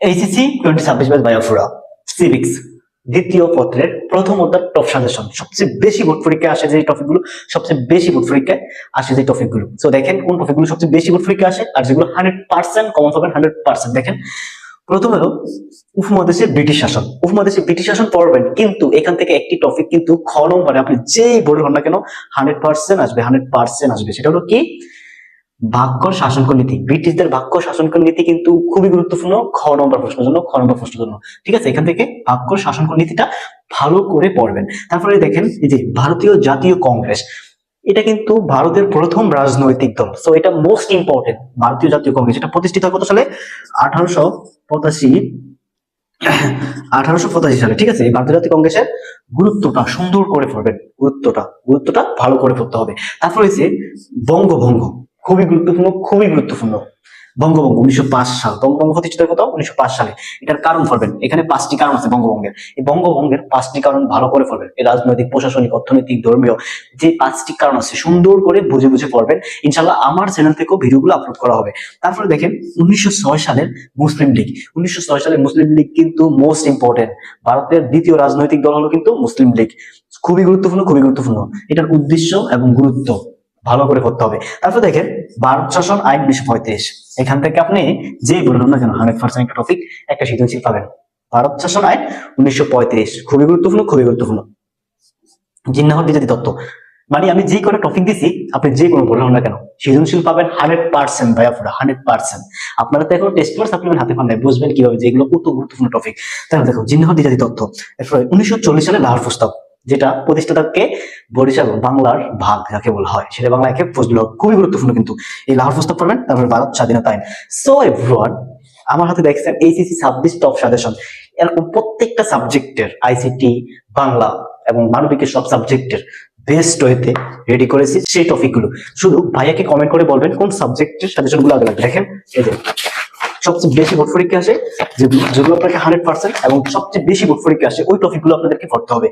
HSC twenty ছাব্বিশ batch বায়োফুরা civics দ্বিতীয় পত্রের প্রথম অধ্যায় টপ সাজেশন সবচেয়ে বেশি বোর্ড পরীক্ষায় আসে যে টপিকগুলো সবচেয়ে বেশি বোর্ড পরীক্ষায় আসে যে টপিকগুলো তো দেখেন কোন টপিকগুলো সবচেয়ে বেশি বোর্ড পরীক্ষায় আসে আর যেগুলো হান্ড্রেড পার্সেন্ট কমন পাবেন হান্ড্রেড পার্সেন্ট দেখেন, প্রথম হলো উপমহাদেশে ব্রিটিশ শাসন। উপমহাদেশে ব্রিটিশ শাসন পড়বেন, কিন্তু এখান থেকে একটি টপিক কিন্তু খ নম্বরে আপনি যেই হন না কেন হান্ড্রেড পার্সেন্ট আসবে হান্ড্রেড পার্সেন্ট আসবে। সেটা হলো কি? বাক্য শাসনকর নীতি। ব্রিটিশদের বাক্য শাসনকর নীতি কিন্তু খুবই গুরুত্বপূর্ণ, খ নম্বর প্রশ্নের জন্য, খ নম্বর প্রশ্নের জন্য। ঠিক আছে? এখান থেকে বাক্য শাসনকর নীতিটা ভালো করে পড়বেন। তারপরে দেখেন যে ভারতীয় জাতীয় কংগ্রেস, এটা কিন্তু ভারতের প্রথম রাজনৈতিক দল। সো এটা মোস্ট ইম্পর্টেন্ট ভারতীয় জাতীয় কংগ্রেস। এটা প্রতিষ্ঠিত হয় কত সালে? আঠারোশো পঁচাশি আঠারোশো পঁচাশি সালে। ঠিক আছে? ভারতীয় জাতীয় কংগ্রেসের গুরুত্বটা সুন্দর করে পড়বেন। গুরুত্বটা গুরুত্বটা ভালো করে পড়তে হবে। তারপর হয়েছে বঙ্গভঙ্গ। খুবই গুরুত্বপূর্ণ খুবই গুরুত্বপূর্ণ। বঙ্গভঙ্গ উনিশশো পাঁচ সাল। বঙ্গভঙ্গ প্রতিষ্ঠিত কত? উনিশশো পাঁচ সালে। এটার কারণ পড়বেন এখানে পাঁচটি কারণ আছে বঙ্গভঙ্গের এই বঙ্গভঙ্গের পাঁচটি কারণ ভালো করে পড়বেন এই রাজনৈতিক, প্রশাসনিক, অর্থনৈতিক, ধর্মীয় যে পাঁচটি কারণ আছে, সুন্দর করে বুঝে বুঝে পড়বেন ইনশাল্লাহ আমার চ্যানেল থেকেও ভিডিওগুলো আপলোড করা হবে। তারপরে দেখেন, উনিশশো ছয় সালের মুসলিম লীগ। উনিশশো ছয় সালের মুসলিম লীগ কিন্তু মোস্ট ইম্পর্টেন্ট ভারতের দ্বিতীয় রাজনৈতিক দল হলো কিন্তু মুসলিম লীগ। খুবই গুরুত্বপূর্ণ খুবই গুরুত্বপূর্ণ। এটার উদ্দেশ্য এবং গুরুত্ব। ভালো করে করতে হবে। তারপর দেখেন ভারত শাসন আইন উনিশশো পঁয়ত্রিশ। এখান থেকে আপনি যে বলুন না কেন হান্ড্রেড পার্সেন্ট একটা টপিক একটা সৃজনশীল পাবেন। ভারত শাসন আইন উনিশশো পঁয়ত্রিশ। খুবই গুরুত্বপূর্ণ খুবই গুরুত্বপূর্ণ। জিন্নাহর দ্বিজাতি তত্ত্ব। মানে আমি যে কোনো টপিক দিছি, আপনি যে কোনো বললেন না কেন, সৃজনশীল পাবেন হান্ড্রেড পার্সেন্ট ভাইয়া পুরো হান্ড্রেড পার্সেন্ট আপনারা তো এখন টেস্ট পেপার সাপ্লিমেন্ট হাতে পান নাই বুঝবেন কীভাবে যেগুলো কত গুরুত্বপূর্ণ টপিক তাহলে দেখো জিন্নাহর দ্বিজাতি তত্ত্ব। এরপরে উনিশশো চল্লিশ সালে লাহোর প্রস্তাব। যেটা প্রতিষ্ঠাতাকে বরিশাল বাংলার ভাগ যাকে বলা হয়। সেটা বাংলা একে ফজল খুবই গুরুত্বপূর্ণ কিন্তু এই লাহোর প্রস্তাব পড়বেন তারপরে ভারত স্বাধীনতা আইন। সো এভরিওয়ান আমার হাতে দেখছেন এইচএসসি ছাব্বিশ টপ সাজেশন এরকম প্রত্যেকটা সাবজেক্টের আইসিটি বাংলা এবং মানবিকের সব সাবজেক্টের বেস্ট ওয়েতে রেডি করেছি সেই টপিকগুলো শুধু ভাইয়াকে কমেন্ট করে বলবেন কোন সাবজেক্টের সাজেশনগুলো আগে লাগবে। দেখেন, এই যে সবচেয়ে বেশি বোর্ড পরীক্ষা আসে যেগুলো আপনাকে হান্ড্রেড পার্সেন্ট এবং সবচেয়ে বেশি বোর্ড পরীক্ষা আসে, ওই টপিকগুলো আপনাদেরকে পড়তে হবে।